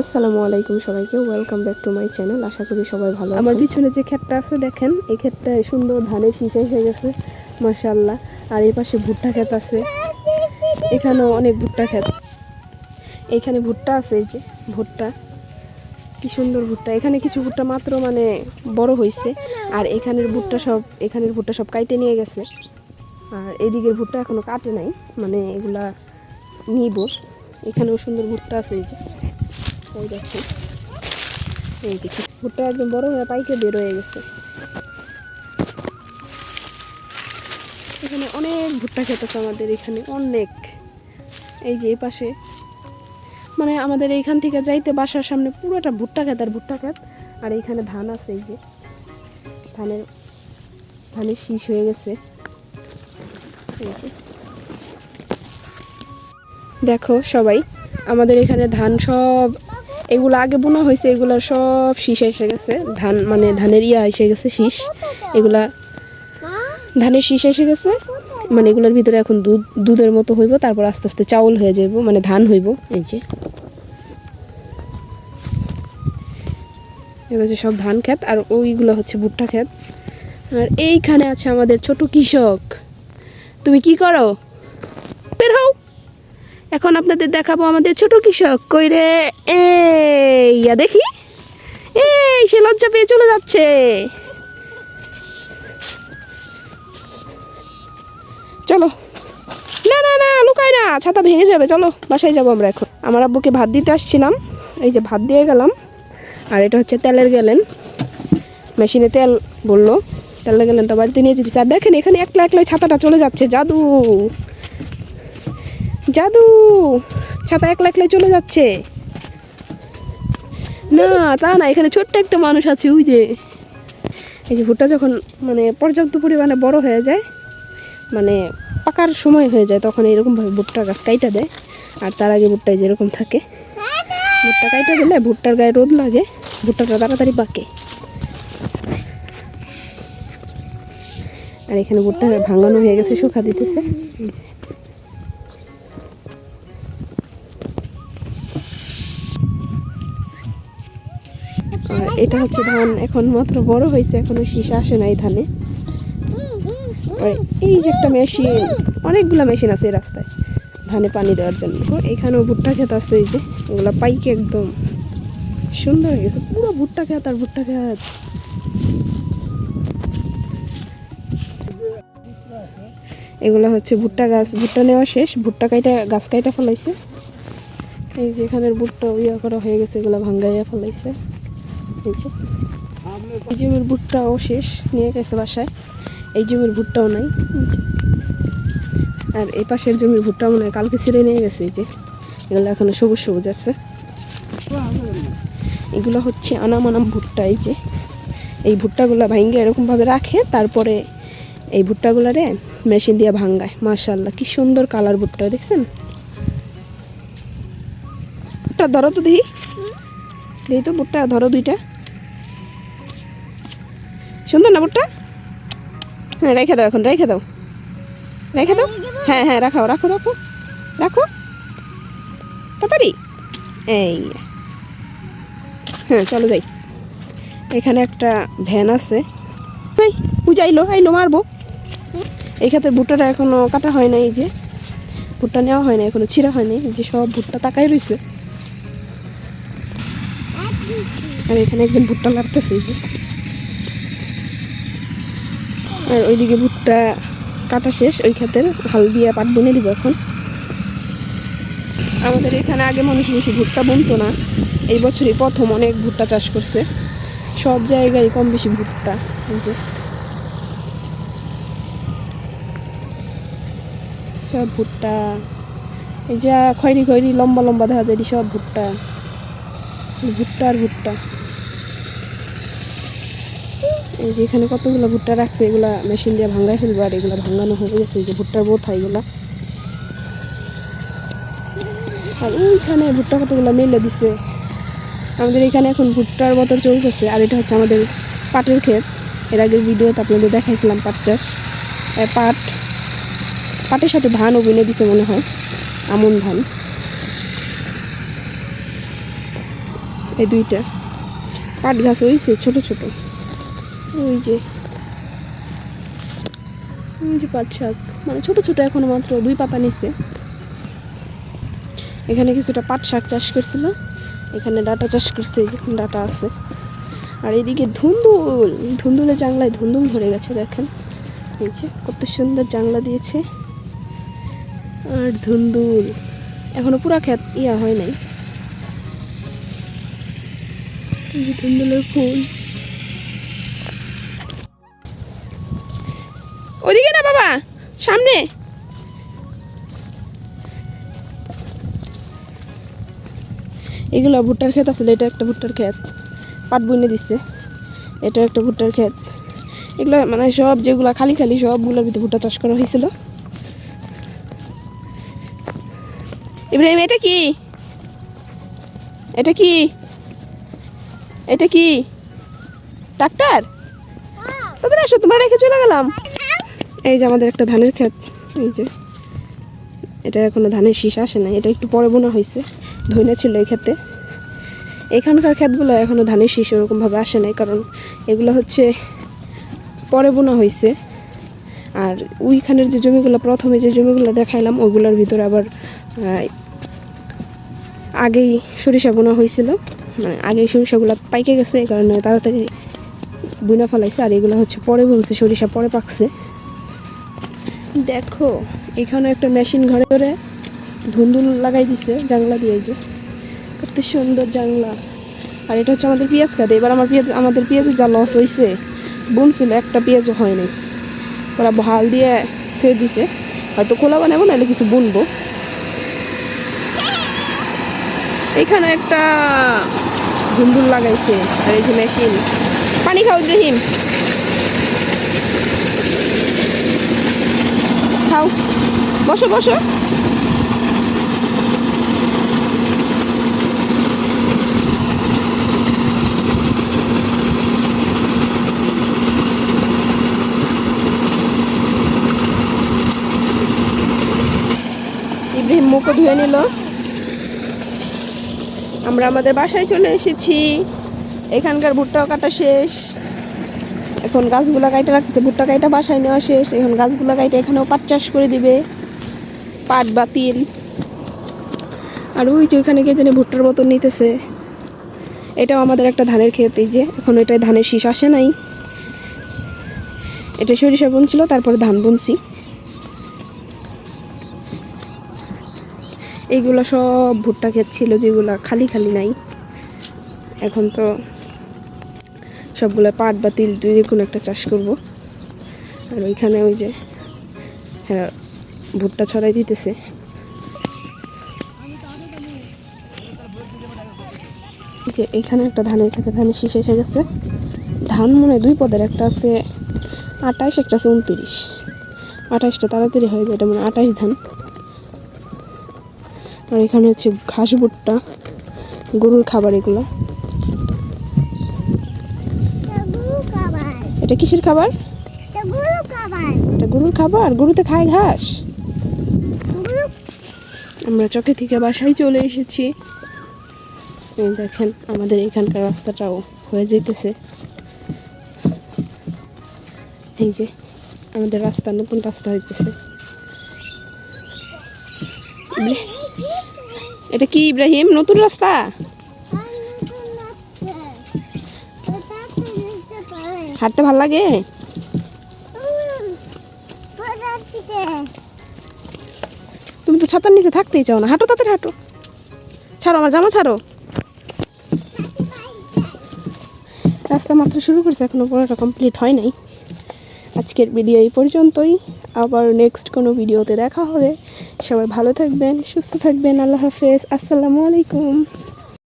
আসসালামু আলাইকুম সবাইকে welcome back to my channel আশা করি সবাই ভালো আমার পিছনে যে ক্ষেতটা আছে, দেখেন, এই ক্ষেতটা সুন্দর ধানের সিঁচাই হয়ে গেছে মাশাল্লাহ আর এই পাশে ভুট্টা ক্ষেত আছে। এখানেও অনেক ভুট্টা ক্ষেত। এইখানে ভুট্টা আছে, এই যে ভুট্টা। কি সুন্দর ভুট্টা। এখানে কিছু ভুট্টা মাত্র মানে বড় হয়েছে আর এখানের ভুট্টা সব, এখানের ভুট্টা সব কাইটে নিয়ে গেছে। আর এদিকের ভুট্টা এখনও কাটে নাই। মানে এগুলা নিব। এখানেও সুন্দর ভুট্টা আছে, এই যে। এই দেখেন এই দেখি। ভুট্টা একদম বড় হয়ে পাইকে বের হয়ে গেছে। এখানে অনেক ভুট্টা আছে আমাদের এখানে, অনেক। এই যে এই পাশে। মানে আমাদের এইখান থেকে যাইতে বাসার সামনে পুরোটা ভুট্টা ক্ষেত আর ভুট্টা ক্ষেত। আর এইখানে ধান আছে, এই যে। ধানের ধানের শীষ হয়ে গেছে। এই যে। দেখো সবাই, আমাদের এখানে ধান সব এগুলো আগে বোনা হয়েছে, এগুলো সব শীষ এসে গেছে। ধান মানে ধানের ইয়া এসে গেছে শীষ। এগুলা ধানের শীষ এসে গেছে। মানে এগুলোর ভিতরে এখন দুধ, দুধের মতো হইব, তারপর আস্তে আস্তে চাউল হয়ে যাইব মানে ধান হইব, এই যে। হচ্ছে সব ধান ক্ষেত, আর ওইগুলো হচ্ছে ভুট্টা ক্ষেত। আর এইখানে আছে আমাদের ছোট কৃষক। তুমি কি করো? এখন আপনাদের দেখাবো আমাদের ছোট কৃষক। কই রে? এই, ইয়া দেখি। এই, সে লজ্জা পেয়ে চলে যাচ্ছে। চলো। না না না লুকায় না, ছাতা ভেঙে যাবে। চলো, বাসায় যাব আমরা এখন। আমার আব্বুকে ভাত দিতে আসছিলাম। এই যে ভাত দিয়ে গেলাম। আর এটা হচ্ছে তেলের গেলেন। মেশিনে তেল বলল। তেলের গেলেনটা বাড়িতে নিয়ে যেতেছে। আর দেখেন, এখানে একলা একলাই ছাতাটা চলে যাচ্ছে। জাদু। জাদু! ছাতা একলা একলাই চলে যাচ্ছে। না, তা না, এখানে ছোট্ট একটা মানুষ আছে, ওই যে। এই যে ভুট্টা যখন মানে পর্যাপ্ত পরিমাণে বড় হয়ে যায় মানে পাকার সময় হয়ে যায়, তখন এরকমভাবে ভুট্টা গাছ কাইটা দেয়। আর তার আগে ভুট্টায় যেরকম থাকে, ভুট্টা কাইটা দিলে ভুট্টার গায়ে রোদ লাগে, ভুট্টাটা তাড়াতাড়ি পাকে। আর এখানে ভুট্টা ভাঙানো হয়ে গেছে, শুকা দিতেছে। এটা হচ্ছে ধান। এখন মাত্র বড় হয়েছে, এখনও শীষ আসে নাই ধানে এই যে একটা মেশিন। অনেকগুলো মেশিন আছে এই রাস্তায় ধানে পানি দেওয়ার জন্য। এখানেও ভুট্টা ক্ষেত আছে এই যে এগুলো পাইকে একদম সুন্দর হয়ে গেছে পুরো ভুট্টা ক্ষেত আর ভুট্টা খেত এগুলো হচ্ছে ভুট্টা গাছ। ভুট্টা নেওয়া শেষ। ভুট্টা কাইটা, গাছ কাইটা ফলাইছে। এই যে এখানের ভুট্টা ইয়া করা হয়ে গেছে, এগুলো ভাঙ্গাইয়া ফেলাইছে। এই জমির ভুট্টাও শেষ, নিয়ে গেছে বাসায়। এই জমির ভুট্টাও নাই আর এই পাশের জমির ভুট্টা মনে কালকে ছিঁড়ে নিয়ে গেছে, এই যে। এগুলো এখনও সবুজ সবুজ আছে। এগুলো হচ্ছে আনাম আনাম ভুট্টা, এই যে। এই ভুট্টাগুলো ভাঙ্গে এরকমভাবে রাখে, তারপরে এই ভুট্টাগুলারে মেশিন দিয়ে ভাঙ্গায়। মাশাল্লাহ কি সুন্দর কালার ভুট্টা, দেখছেন? ভুট্টা ধরো তো দেখি। দেখি তো ভুট্টা ধরো দুইটা। সুন্দর না ভুট্টা হ্যাঁ রেখে দাও এখন রেখে দাও। রেখে দাও? হ্যাঁ হ্যাঁ রাখাও রাখো রাখো রাখো। তাড়াতাড়ি। এই। হ্যাঁ চলো যাই। এখানে একটা ভ্যান আছে। এই পূজা আইলো মারবো। এই ক্ষেত্রে ভুট্টাটা এখনও কাটা হয় নাই যে। ভুট্টা নেওয়া হয় না এখনও ছিঁড়া হয়নি এই যে সব ভুট্টা তাকাই রয়েছে আর এখানে একজন ভুট্টা যে। আর ওইদিকে ভুট্টা কাটা শেষ, ওই ক্ষেতের হাল দিয়ে পাট বুনে দিব এখন। আমাদের এখানে আগে মানুষ বেশি ভুট্টা বুনতো না। এই বছরই প্রথম অনেক ভুট্টা চাষ করছে। সব জায়গায় কম বেশি ভুট্টা যে। সব ভুট্টা, এই যা খয়রি খয়রি লম্বা লম্বা দেখা যায় সব ভুট্টা। ভুট্টা আর ভুট্টা। এই যে এখানে কতগুলো ভুট্টা রাখছে, এগুলা মেশিন দিয়ে ভাঙ্গাই ফেলব আর এগুলো ভাঙানো হয়ে গেছে। এই যে ভুট্টার বোথা এগুলা। আর ওইখানে ভুট্টা কতগুলো মেলে দিছে। আমাদের এখানে এখন ভুট্টার বতর চলতেছে, আর এটা হচ্ছে আমাদের পাটের ক্ষেত। এর আগে ভিডিওতে আপনাদের দেখাইছিলাম পাট চাষ। পাট, পাটের সাথে ধান অভিনয় দিছে মনে হয়, আমন ধান। এই দুইটা। পাট গাছ হয়েছে ছোট ছোট। ওই যে। ওই যে পাট শাক। মানে ছোট ছোট এখনও মাত্র দুই পাতা নিচ্ছে এখানে কিছুটা পাট শাক চাষ করছিল। এখানে ডাটা চাষ করছে, এই যে ডাটা আছে। আর এদিকে ধুন্দুল, ধুন্দুলের জাংলায় ধুন্দুল ধরে গেছে, দেখেন। এই যে কত সুন্দর জাংলা দিয়েছে। আর ধুন্দুল, এখনও পুরা ক্ষেত ইয়া হয় নাই। ধুন্দুলের ফুল। সামনে। এগুলো ভুট্টার ক্ষেত আসলে এটা একটা ভুট্টার ক্ষেত। পাট বইনে দিচ্ছে এটা একটা ভুট্টার ক্ষেত। এগুলো মানে সব যেগুলো খালি খালি সবগুলোর ভিতরে ভুট্টা চাষ করা হয়েছিল। ইব্রাহিম এটা কি? এটা কি? এটা কি? ট্রাক্টর? তাদের আসো তোমরা রেখে চলে গেলাম। এই যে আমাদের একটা ধানের ক্ষেত, এই যে। এটা এখনও ধানের শীষ আসে না এটা একটু পরে বোনা হয়েছে ধনে ছিল এই ক্ষেতে। এখানকার ক্ষেতগুলো এখনও ধানের শীষ ওরকমভাবে আসে নাই, কারণ এগুলো হচ্ছে পরে বোনা হয়েছে। আর ওইখানের যে জমিগুলো, প্রথমে যে জমিগুলো দেখাইলাম ওইগুলোর ভিতরে আবার আগেই সরিষা বোনা হয়েছিল। মানে আগেই সরিষাগুলো পাইকে গেছে, এই কারণে তাড়াতাড়ি বুনা ফলাইছে, আর এগুলো হচ্ছে পরে বুনছে, সরিষা পরে পাকছে। দেখো, এখানে একটা মেশিন ঘরে ধরে ধুন্দুল লাগাই দিছে, জানলা দিয়ে যে। কত সুন্দর জানলা। আর এটা হচ্ছে আমাদের পেঁয়াজ খাতে এবার আমার পেঁয়াজ আমাদের পেঁয়াজের যা লস হয়েছে বুনছিল একটা পেঁয়াজও হয়নি। ওরা ভালো দিয়ে থুয়ে দিছে। হয়তো কোলা বানাবো, নাহলে কিছু বুনবো। এখানে একটা ধুন্দুল লাগাইছে, আর এই যে মেশিন। পানি খাও, ইব্রাহিম। খাও বসো বসো। ইব্রাহিম মুখও ধুয়ে নিল। আমরা আমাদের বাসায় চলে এসেছি। এখানকার ভুট্টাও কাটা শেষ। এখন গাছগুলা কাইটা রাখতেছে, ভুট্টা কাইটা বাসায় নেওয়া শেষ। এখন গাছগুলা কাইটা এখানেও পাট চাষ করে দিবে, পাট বা তিল। আর ওই যে ওইখানে গিয়ে জানি ভুট্টার মতন নিতেছে। এটাও আমাদের একটা ধানের ক্ষেত, এই যে এখন এটাই ধানের শীষ আসে নাই। এটা সরিষা বুনছিল, তারপরে ধান বুনছি। এইগুলো সব ভুট্টা ক্ষেত ছিল, যেগুলো খালি খালি নাই। এখন তো সবগুলো পাট বা তিল যে কোনো একটা চাষ করব। আর ওইখানে ওই যে হ্যাঁ ভুট্টা ছড়াই দিতেছে। যে এখানে একটা ধানের খেতে ধানের শীষ এসে গেছে। ধান মনে দুই পদের, একটা আছে আঠাশ একটা আছে উনত্রিশ। আঠাশটা তাড়াতাড়ি হয়ে যায়, এটা মানে আঠাশ ধান। আর এখানে হচ্ছে ঘাস ভুট্টা, গরুর খাবার এগুলা। এটা কিসের খাবার? এটা গরুর খাবার। গরুতে খায় ঘাস? আমরা চকে থেকে বাসায় চলে এসেছি। এই দেখেন আমাদের এখানকার রাস্তাটাও হয়ে যেতেছে এই যে আমাদের রাস্তা নতুন রাস্তা হইতেছে। এটা কি ইব্রাহিম? নতুন রাস্তা? হাঁটতে ভালো লাগে? তুমি তো ছাতার নিচে থাকতেই চাও না। হাঁটো তাড়াতাড়ি, হাঁটো। ছাড়ো আমার জামা, ছাড়ো। রাস্তা মাত্র শুরু করছে, এখনও পুরোটা কমপ্লিট হয় নাই। আজকের ভিডিও এই পর্যন্তই। আবার নেক্সট কোনো ভিডিওতে দেখা হবে। সবাই ভালো থাকবেন, সুস্থ থাকবেন। আল্লাহ হাফেজ। আসসালামু আলাইকুম।